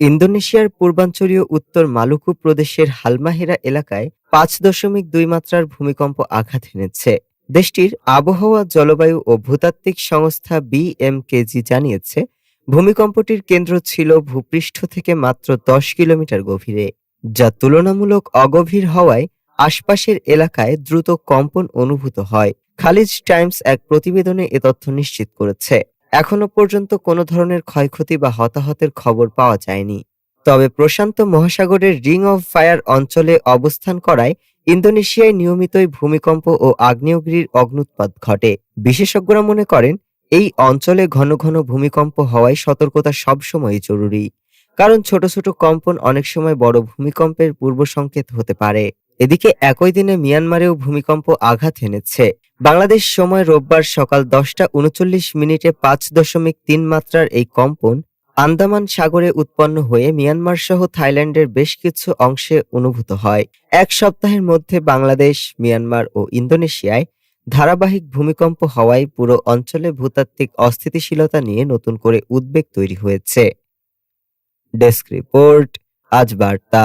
ইন্দোনেশিয়ার পূর্বাঞ্চলীয় উত্তর মালুকু প্রদেশের হালমাহেরা এলাকায় পাঁচ দশমিক দুই মাত্রার ভূমিকম্প আঘাত এনেছে। দেশটির আবহাওয়া, জলবায়ু ও ভূতাত্ত্বিক সংস্থা বিএমকেজি জানিয়েছে, ভূমিকম্পটির কেন্দ্র ছিল ভূপৃষ্ঠ থেকে মাত্র দশ কিলোমিটার গভীরে, যা তুলনামূলক অগভীর হওয়ায় আশপাশের এলাকায় দ্রুত কম্পন অনুভূত হয়। খালিজ টাইমস এক প্রতিবেদনে এ তথ্য নিশ্চিত করেছে। এখনও পর্যন্ত কোনো ধরনের ক্ষয়ক্ষতি বা হতাহতের খবর পাওয়া যায়নি। তবে প্রশান্ত মহাসাগরের রিং অফ ফায়ার অঞ্চলে অবস্থান করায় ইন্দোনেশিয়ায় নিয়মিতই ভূমিকম্প ও আগ্নেয়গিরির অগ্নুৎপাত ঘটে। বিশেষজ্ঞরা মনে করেন, এই অঞ্চলে ঘন ঘন ভূমিকম্প হওয়ায় সতর্কতা সবসময় জরুরি, কারণ ছোট ছোট কম্পন অনেক সময় বড় ভূমিকম্পের পূর্ব সংকেত হতে পারে। এদিকে একই দিনে মিয়ানমারেও ভূমিকম্প আঘাত এনেছে। বাংলাদেশ সময় রোববার সকাল দশটা উনচল্লিশ মিনিটে পাঁচ দশমিক তিন মাত্রার এই কম্পন আন্দামান সাগরে উৎপন্ন হয়ে মিয়ানমার সহ থাইল্যান্ডের বেশ কিছু অংশে অনুভূত হয়। এক সপ্তাহের মধ্যে বাংলাদেশ, মিয়ানমার ও ইন্দোনেশিয়ায় ধারাবাহিক ভূমিকম্প হওয়ায় পুরো অঞ্চলে ভূতাত্ত্বিক অস্থিতিশীলতা নিয়ে নতুন করে উদ্বেগ তৈরি হয়েছে। ডেস্ক রিপোর্ট, আজ বার্তা।